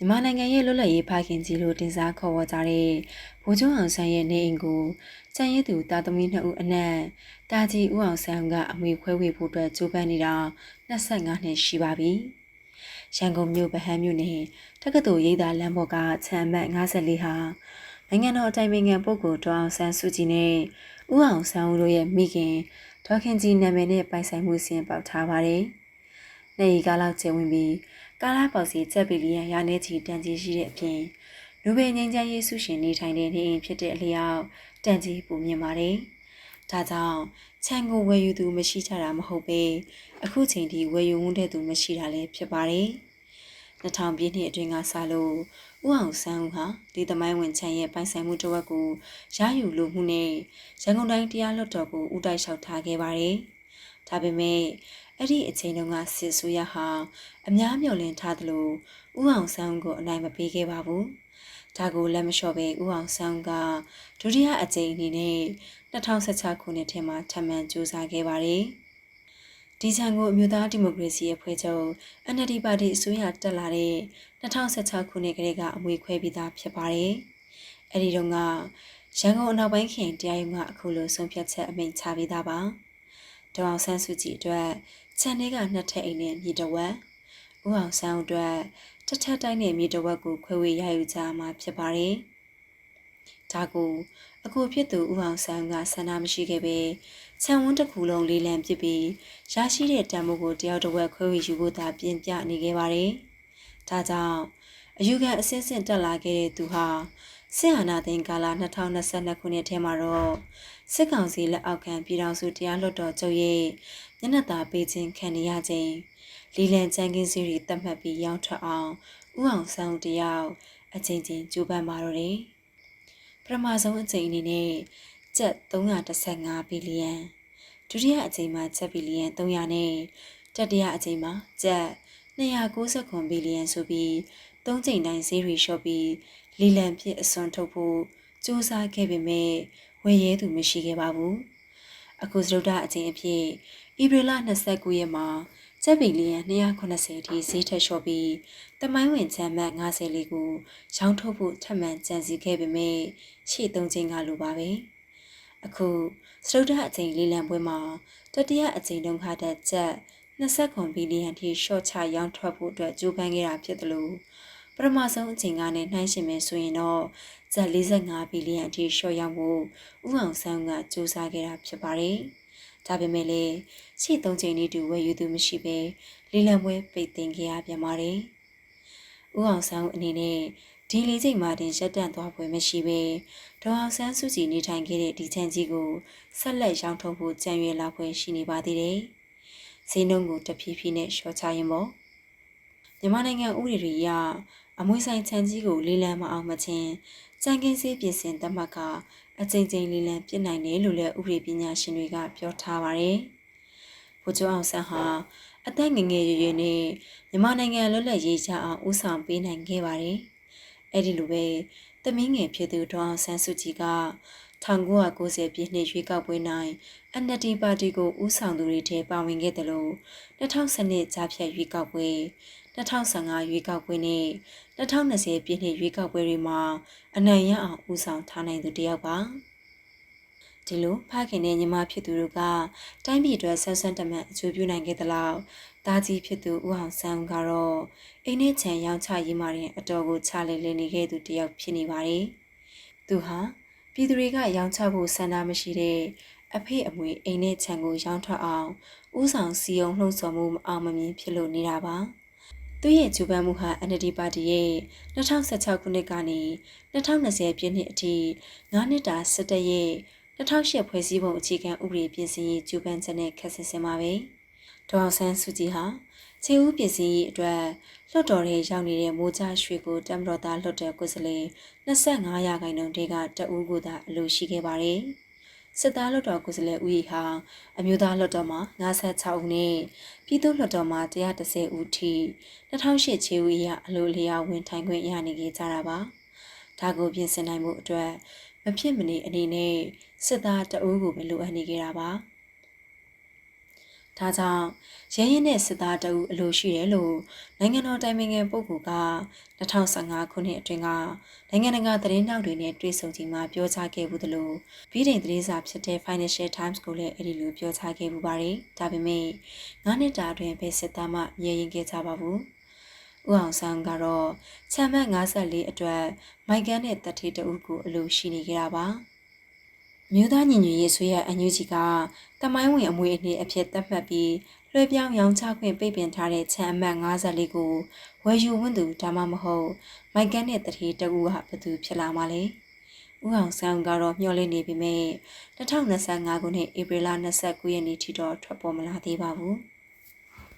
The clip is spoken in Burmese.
မြန်မာနိုင်ငံရဲ့လွတ်လပ်ရေးဖခင်ကြီးလို့တင်စားခေါ်ဝေါ်ကြတဲ့ဗိုလ်ချုပ်အောင်ဆန်းရဲ့နေအိမ်ကိုစံရည်သူတာသမီနှစ်ဦးအနက်တာကြီးဦးအောင်ဆန်းကအမွေခွဲဝေဖို့အတွက်ကြိုးပမ်းနေတာ25နှစ်ရှိပါပြီ။ရန်ကုန်မြို့ဗဟန်းမြို့နယ်တက္ကသိုလ်ရိပ်သာလမ်းပေါ်ကခြံအမှတ်54ဟာနိုင်ငံတော်အတိုင်ပင်ခံပုဂ္ဂိုလ်ဒေါအောင်ဆန်းစုကြည်နဲ့ဦးအောင်ဆန်းဦးတို့ရဲ့မိခင်ဒေါခင်ကြီးနာမည်နဲ့ပိုင်ဆိုင်မှုစီရင်ပေါက်ထားပါတယ်။နေရီကားလောက်ကျဝင်ပြီး ကာလာပေါစီချက်ပီလီယံရာနေချီတန်ကြီးရှိတဲ့အပြင်လူပေငင်းချမ်းရေးဆုရှင်နေထိုင်တဲ့နေအိမ်ဖြစ်တဲ့အလျောက်တန်ကြီးပူမြင်ပါတယ်။ဒါကြောင့်ခြံကိုဝယ်ယူသူမရှိကြတာမဟုတ်ပဲအခုချိန်ထိဝယ်ယူဝန်းတဲ့သူမရှိတာလည်းဖြစ်ပါတယ်။2000ပြည့်နှစ်အတွင်းကစလို့ဦးအောင်ဆန်းဦးဟာဒီသမိုင်းဝင်ချမ်းရဲ့ပိုင်ဆိုင်မှုတစ်ဝက်ကိုရယူလိုမှုနဲ့ရန်ကုန်တိုင်းတရားလွှတ်တော်ကိုဦးတိုက်လျှောက်ထားခဲ့ပါတယ်။ ဒါပေမဲ့အဲ့ဒီအချိန်တုန်းကစစ်ဆိုးရဟာအများမျှော်လင့်ထားသလိုဥအောင်ဆန်းကိုအနိုင်မပေးခဲ့ပါဘူး။ဒါကိုလက်မလျှော့ပဲဥအောင်ဆန်းကဒုတိယအကြိမ်အနေနဲ့2016ခုနှစ်ထဲမှာထပ်မံကြိုးစားခဲ့ပါတယ်။ဒီချံကိုအမျိုးသားဒီမိုကရေစီအဖွဲ့ချုပ် NLD ပါတီအစိုးရတက်လာတဲ့2016ခုနှစ်ကလေးကအမွေခွဲပြီးသားဖြစ်ပါတယ်။အဲဒီတုန်းကရန်ကုန်အနောက်ပိုင်းခရိုင်တရားရုံးကအခုလိုဆုံးဖြတ်ချက်အမိန့်ချပေးတာပါ။ ဒေါအောင်ဆန်းစုကြည်အတွက်ခြံထဲကနှစ်ထပ်အိမ်နဲ့မြေတဝက်ဦးအောင်ဆန်းအတွက်တထက်တိုင်းနဲ့မြေတဝက်ကိုခွဲဝေရယူကြမှာဖြစ်ပါတယ်။ဒါကိုအခုဖြစ်သူဦးအောင်ဆန်းကဆန္ဒမရှိခဲ့ပဲခြံဝန်းတစ်ခုလုံးလေးလံပစ်ပြီးရရှိတဲ့တံမိုးကိုတယောက်တစ်ဝက်ခွဲဝေယူဖို့သာပြင်ပြနေခဲ့ပါတယ်။ဒါကြောင့်အယူခံအစင်းစင်တက်လာခဲ့တဲ့သူဟာ စစ်အာဏာသိမ်းကာလ2022ခုနှစ်ထဲမှာတော့စစ်ကောင်စီလက်အောက်ခံပြည်ထောင်စုတရားလွှတ်တော်ချုပ်ရဲ့ညနေသားပေးခြင်းခံရခြင်းလီလန်ချန်ကင်းစီရီတတ်မှတ်ပြီးရောင်းထွက်အောင်ဥအောင်ဆောင်တယောက်အချင်းချင်းကြိုးပမ်းมาတော့တယ်ပထမဆုံးအချိန်အနေနဲ့ကျပ်315ဘီလီယံဒုတိယအချိန်မှာကျပ်ဘီလီယံ300နဲ့တတိယအချိန်မှာကျပ်290ဘီလီယံဆိုပြီးသုံးချိန်တိုင်းဈေးတွေလျှော့ပြီး လီလံဖြစ်အစွန်ထုတ်ဖို့စူးစမ်းခဲ့ပေမဲ့ဝယ်ရဲသူမရှိခဲ့ပါဘူးအခုစရုဒ္ဓအချိန်အဖြစ်ဧပြီလ29ရက်မှာကျပ်ဘီလီယံ280ထိဈေးထက်လျှော့ပြီးတမိုင်းဝင်ချမ်းမတ်90လေးကိုရောင်းထုတ်ဖို့ထပ်မံကြံစည်ခဲ့ပေမဲ့ရှေ့သုံးချိန်ကလိုပါပဲအခုစရုဒ္ဓအချိန်လေးလံပွဲမှာတတိယအချိန်တုန်းကတည်းကကျပ်29ဘီလီယံထိရှော့ချရောင်းထွက်ဖို့အတွက်ကြိုးပမ်းခဲ့တာဖြစ်တယ်လို့ ပထမဆုံးအချိန်ကနေနှိုင်းယှဉ်မယ်ဆိုရင်တော့ဇက်45ဘီလီယံအထိရှော့ရောက်ဖို့ဥအောင်ဆန်းကစူးစမ်းခဲ့တာဖြစ်ပါတယ်။ဒါပေမဲ့လည်းရှေ့သုံးချိန်လေးတူဝယ်ယူသူမရှိဘဲလီလံပွဲပိတ်သိမ်းခဲ့ရပြန်ပါတယ်။ဥအောင်ဆန်းအနေနဲ့ဒီလေးချိန်မှာတင်ရက်တန့်သွားပွဲမရှိပဲဒေါအောင်ဆန်းစုကြည်နေထိုင်ခဲ့တဲ့ဒီချမ်းကြီးကိုဆက်လက်ရောင်းထုတ်ဖို့ကြံရွယ်လာပွဲရှိနေပါသေးတယ်။ဈေးနှုန်းကိုတဖြည်းဖြည်းနဲ့လျှော့ချရင်ပေါ့မြန်မာနိုင်ငံဥပဒေတွေအရ အမွေဆိုင်ချမ်းကြီးကိုလေးလံမအောင်မချင်းစံကင်းစေးပြင်ဆင်သတ်မှတ်ကအကြိမ်ကြိမ်လေးလံပြစ်နိုင်တယ်လို့လည်းဥပဒေပညာရှင်တွေကပြောထားပါတယ်။ဗိုလ်ချုပ်အောင်ဆန်းဟာအသက်ငငယ်ရွယ်ရွယ်နဲ့မြန်မာနိုင်ငံလွတ်လပ်ရေးချအောင်ဦးဆောင်ပေးနိုင်ခဲ့ပါတယ်။အဲဒီလိုပဲသမီးငယ်ဖြစ်သူဒေါအောင်ဆန်းစုကြည်က 1990ပြည့်နှစ်ရွေးကောက်ပွဲနိုင် NLD ပါတီကိုဦးဆောင်သူတွေထဲပါဝင်ခဲ့တယ်လို့2012ကြားဖြတ်ရွေးကောက်ပွဲ2015ရွေးကောက်ပွဲနဲ့2020ပြည့်နှစ်ရွေးကောက်ပွဲတွေမှာအနိုင်ရအောင်ဦးဆောင်ထားနိုင်သူတယောက်ပါဒီလိုဖခင်နဲ့ညီမဖြစ်သူတို့ကတိုင်းပြည်အတွက်ဆက်ဆန်းတမန်အကျိုးပြုနိုင်ခဲ့သလောက်တားကြီးဖြစ်သူဦးအောင်ဆန်းကတော့အိမ်နဲ့ချန်ရောင်းချရေးမှရင်အတော်ကိုချလေလေနေခဲ့သူတယောက်ဖြစ်နေပါတယ်သူဟာ ပြည်သူတွေကရောင်းချဖို့ဆန္ဒမရှိတဲ့အဖေအမွေအိမ်နဲ့ချန်ကိုရောင်းထွက်အောင်ဥဆောင်စီယုံလှုံ့ဆော်မှုမအောင်မမြင်ဖြစ်လို့နေတာပါ။သူရဲ့ဂျူပန်မှုဟာ NLD ပါတီရဲ့2016ခုနှစ်ကနေ2020ပြည့်နှစ်အထိ9နှစ်တာစစ်တပ်ရဲ့2008ဖွဲ့စည်းပုံအခြေခံဥပဒေပြင်ဆင်ရေးဂျူပန်ချက်နဲ့ခက်ဆင်ဆင်ပါပဲ ဒေါအောင်ဆန်းစုကြည်ဟာခြေဦးပြင်ဆင်ရေးအတွက်လွှတ်တော်ထဲရောက်နေတဲ့မိုးချရွှေကိုတမ်မတော်သားလွှတ်တော်ကိုယ်စားလှယ်25ရာခိုင်နှုန်းတည်းကတအူးကိုသာအလိုရှိခဲ့ပါတယ်။စစ်သားလွှတ်တော်ကိုယ်စားလှယ်ဦးရီဟာအမျိုးသားလွှတ်တော်မှာ56ဦးနဲ့ပြည်သူ့လွှတ်တော်မှာ130ဦးထိ2008ချေဦးရအလိုလျောက်ဝင်ထိုင်ခွင့်ရနေကြကြတာပါဒါကိုပြင်ဆင်နိုင်မှုအတွက်မဖြစ်မနေအနေနဲ့စစ်သားတအုပ်ကိုပဲလိုအပ်နေကြတာပါ ဒါကြောင့်ရဲရင်နဲ့စစ်သားတအုပ်အလိုရှိတယ်လို့နိုင်ငံတော်တိုင်ပင်ခံပုဂ္ဂိုလ်က2015ခုနှစ်အတွင်းကနိုင်ငံတကာသတင်းတောက်တွေနဲ့တွေ့ဆုံချိန်မှာပြောကြားခဲ့ဘူးသလိုပြည်ထိုင်သတင်းစာဖြစ်တဲ့ Financial Times ကိုလည်းအဲ့ဒီလိုပြောကြားခဲ့ပူပါတယ်။ဒါပေမဲ့9နှစ်တာအတွင်းဘယ်စစ်သားမှရဲရင်ခဲ့ကြပါဘူး။ဦးအောင်ဆန်းကတော့ချမ်းမတ်54အတွက်မိုက်ကန်နဲ့တတိတအုပ်ကိုအလိုရှိနေကြတာပါ။ မြို့သားညီညွတ်ရေးဆွေရအန်ယူဂျီကတမိုင်းဝင်အမွေအနှစ်အဖြစ်သတ်မှတ်ပြီးလွှဲပြောင်းရောင်းချခွင့်ပိတ်ပင်ထားတဲ့ချမ်းအမှတ်54ကိုဝယ်ယူဝင်သူဒါမှမဟုတ်မိုက်ကန်နဲ့တတိတအုပ်ကဘယ်သူဖြစ်လာမှာလဲ။ဦးအောင်ဆန်းကတော့မျှော်လင့်နေပေမဲ့2025ခုနှစ်ဧပြီလ29ရက်နေ့ထိတော့ထွက်ပေါ်မလာသေးပါဘူး။